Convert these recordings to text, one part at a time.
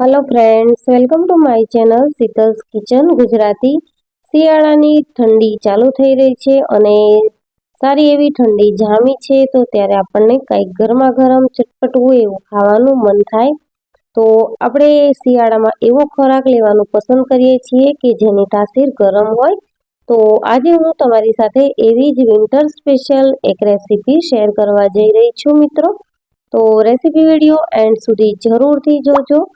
Hello friends welcome to my channel Sheetal's kitchen Gujarati શિયાળાની ઠંડી ચાલુ થઈ રહી છે અને સારી એવી ઠંડી જામી છે, તો ત્યારે આપણને કંઈક ગરમા ગરમ ચટપટવું એવું ખાવાનું મન થાય. તો આપણે શિયાળામાં એવો ખોરાક લેવાનું પસંદ કરીએ છીએ કે જેની તાસીર ગરમ હોય. તો આજે હું તમારી સાથે એવી જ વિન્ટર સ્પેશિયલ એક રેસીપી શેર કરવા જઈ રહી છું મિત્રો. તો રેસીપી વીડિયો એન્ડ સુધી જરૂરથી જોજો.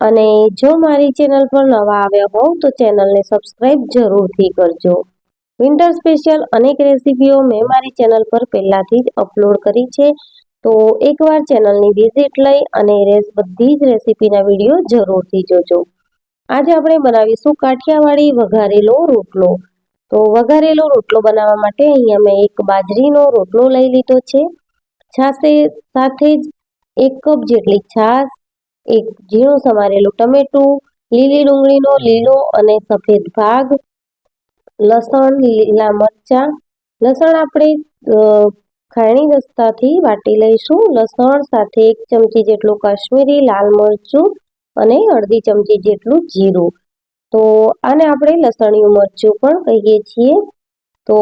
અને જો મારી ચેનલ પર નવા આવ્યા હોવ તો ચેનલને સબસ્ક્રાઈબ જરૂરથી કરજો. વિન્ટર સ્પેશિયલ અનેક રેસીપીઓ મેં મારી ચેનલ પર પહેલાંથી જ અપલોડ કરી છે. તો એકવાર ચેનલની વિઝિટ લઈ અને રેસ બધી જ રેસીપીના વીડિયો જરૂરથી જોજો. આજે આપણે બનાવીશું કાઠિયાવાડી વઘારેલો રોટલો. તો વઘારેલો રોટલો બનાવવા માટે અહીંયા મેં એક બાજરીનો રોટલો લઈ લીધો છે. છાશે સાથે જ એક કપ જેટલી છાશ એક ઝીણું સમારેલું ટમેટું, લીલી ડુંગળીનો લીલો અને સફેદ ભાગ, લસણ, લીલા મરચાં. લસણ આપણે ખાણી દસ્તાથી વાટી લઈશું. લસણ સાથે એક ચમચી જેટલું કાશ્મીરી, લાલ મરચું અને અડધી ચમચી જેટલું જીરું. તો આને આપણે લસણિયું મરચું પણ કહીએ છીએ. તો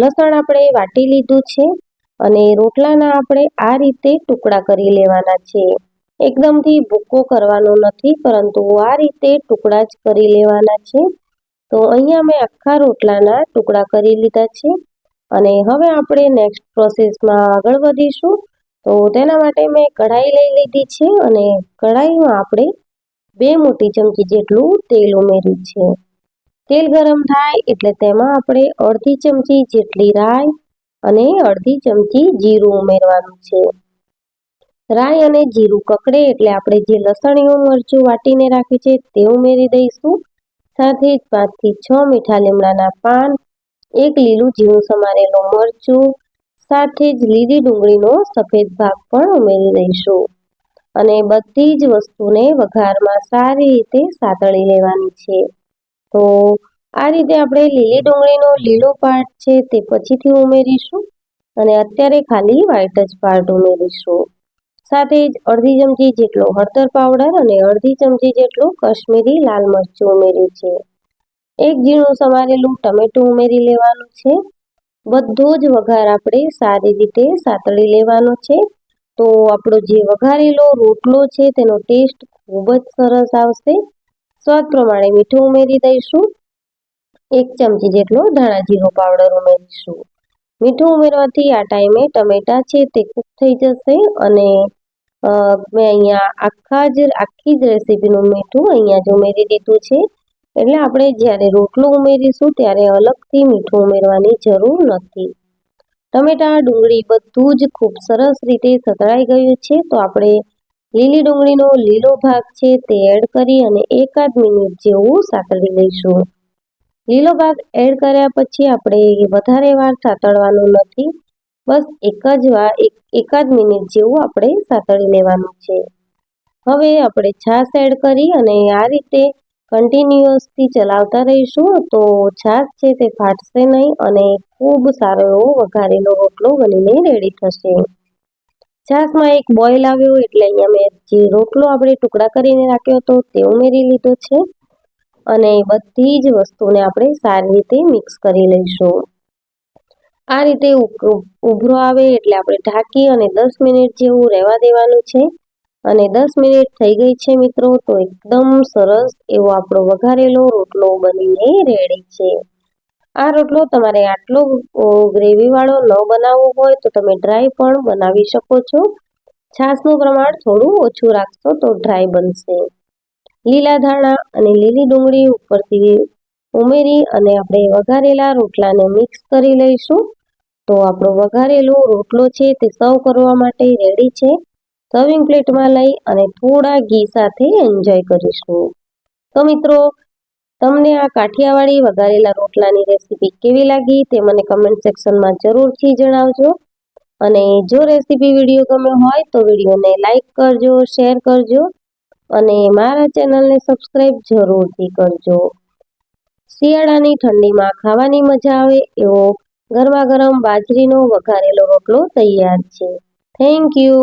લસણ આપણે વાટી લીધું છે અને રોટલાના આપણે આ રીતે ટુકડા કરી લેવાના છે. એકદમથી ભૂકો કરવાનો નથી, પરંતુ આ રીતે ટુકડા જ કરી લેવાના છે. તો અહીંયા મેં આખા રોટલાના ટુકડા કરી લીધા છે. અને હવે આપણે નેક્સ્ટ પ્રોસેસમાં આગળ વધીશું. તો તેના માટે મેં કઢાઈ લઈ લીધી છે અને કઢાઈમાં આપણે બે મોટી ચમચી જેટલું તેલ ઉમેર્યું છે. તેલ ગરમ થાય એટલે તેમાં આપણે અડધી ચમચી જેટલી રાઈ અને અડધી ચમચી જીરું ઉમેરવાનું છે. રાઈ અને જીરું કકડે એટલે આપણે જે લસણીયું, મરચું વાટીને રાખ્યું છે તે ઉમેરી દઈશું. સાથે જ પાંચથી છ મીઠા લીમડાના પાન, એક લીલું ઝીણું સમારેલું મરચું, સાથે જ લીલી ડુંગળીનો સફેદ ભાગ પણ ઉમેરી દઈશું અને બધી જ વસ્તુને વઘારમાં સારી રીતે સાતળી લેવાની છે. તો આ રીતે આપણે લીલી ડુંગળીનો લીલો પાર્ટ છે તે પછીથી ઉમેરીશું અને અત્યારે ખાલી વ્હાઈટ જ પાર્ટ ઉમેરીશું. સાથે જ અડધી ચમચી જેટલો હળદર પાવડર અને અડધી ચમચી જેટલું કશ્મીરી લાલ મરચું ઉમેર્યું છે. એક ઝીણું સમારેલું ટમેટું ઉમેરી લેવાનું છે. બધો જ વઘાર આપણે સારી રીતે સાતળી લેવાનો છે. તો આપણો જે વઘારેલો રોટલો છે તેનો ટેસ્ટ ખૂબ જ સરસ આવશે. સ્વાદ પ્રમાણે મીઠું ઉમેરી દઈશું. એક ચમચી જેટલો ધાણા જીરો પાવડર ઉમેરીશું. મીઠું ઉમેરવાથી આ ટાઈમે ટમેટા છે તે કૂક થઈ જશે અને મેં અહીંયા આખા જ, આખી જ રેસીપીનું મીઠું અહીંયા જ ઉમેરી દીધું છે. એટલે આપણે જ્યારે રોટલો ઉમેરીશું ત્યારે અલગથી મીઠું ઉમેરવાની જરૂર નથી. ટમેટા, ડુંગળી બધું જ ખૂબ સરસ રીતે સતળાઈ ગયું છે. તો આપણે લીલી ડુંગળીનો લીલો ભાગ છે તે એડ કરી અને એકાદ મિનિટ જેવું સાતળી લઈશું. લીલો ભાગ એડ કર્યા પછી આપણે વધારે વાર સાતળવાનું નથી. બસ એક જ વાર એક, એકાદ મિનિટ જેવું આપણે સાતળી લેવાનું છે. હવે આપણે છાશ એડ કરી અને આ રીતે કન્ટિન્યુઅસથી ચલાવતા રહીશું. તો છાશ છે તે ફાટશે નહીં અને ખૂબ સારો એવો વઘારેલો રોટલો બનીને રેડી થશે. છાશમાં એક બોઇલ આવ્યો એટલે અહીંયા મેં જે રોટલો આપણે ટુકડા કરીને રાખ્યો હતો તે ઉમેરી લીધો છે. અને બધી જ વસ્તુને આપણે સારી રીતે મિક્સ કરી લઈશું. આ રીતે ઉભરો આવે એટલે આપણે ઢાંકી અને દસ મિનિટ જેવું રહેવા દેવાનું છે. અને દસ મિનિટ થઈ ગઈ છે મિત્રો, તો એકદમ સરસ એવો આપણો વઘારેલો રોટલો બનીને રેડી છે. આ રોટલો તમારે આટલો ગ્રેવીવાળો ન બનાવવો હોય તો તમે ડ્રાય પણ બનાવી શકો છો. છાશનું પ્રમાણ થોડું ઓછું રાખશો તો ડ્રાય બનશે. લીલા ધાણા અને લીલી ડુંગળી ઉપરથી ઉમેરી અને આપણે વઘારેલા રોટલાને મિક્સ કરી લઈશું. તો આપણો વઘારેલો રોટલો છે તે સર્વ કરવા માટે રેડી છે. સર્વિંગ પ્લેટમાં લઈ અને થોડા ઘી સાથે એન્જોય કરીશું. તો મિત્રો, તમને આ કાઠિયાવાડી વઘારેલા રોટલાની રેસીપી કેવી લાગી તે મને કમેન્ટ સેક્શનમાં જરૂરથી જણાવજો. અને જો રેસીપી વીડિયો ગમે હોય તો વિડીયોને લાઇક કરજો શેર કરજો અને મારા ચેનલને સબસ્ક્રાઈબ જરૂરથી કરજો. શિયાળાની ઠંડીમાં ખાવાની મજા આવે એવો ગરમા ગરમ બાજરીનો વઘારેલો રોટલો તૈયાર છે. Thank you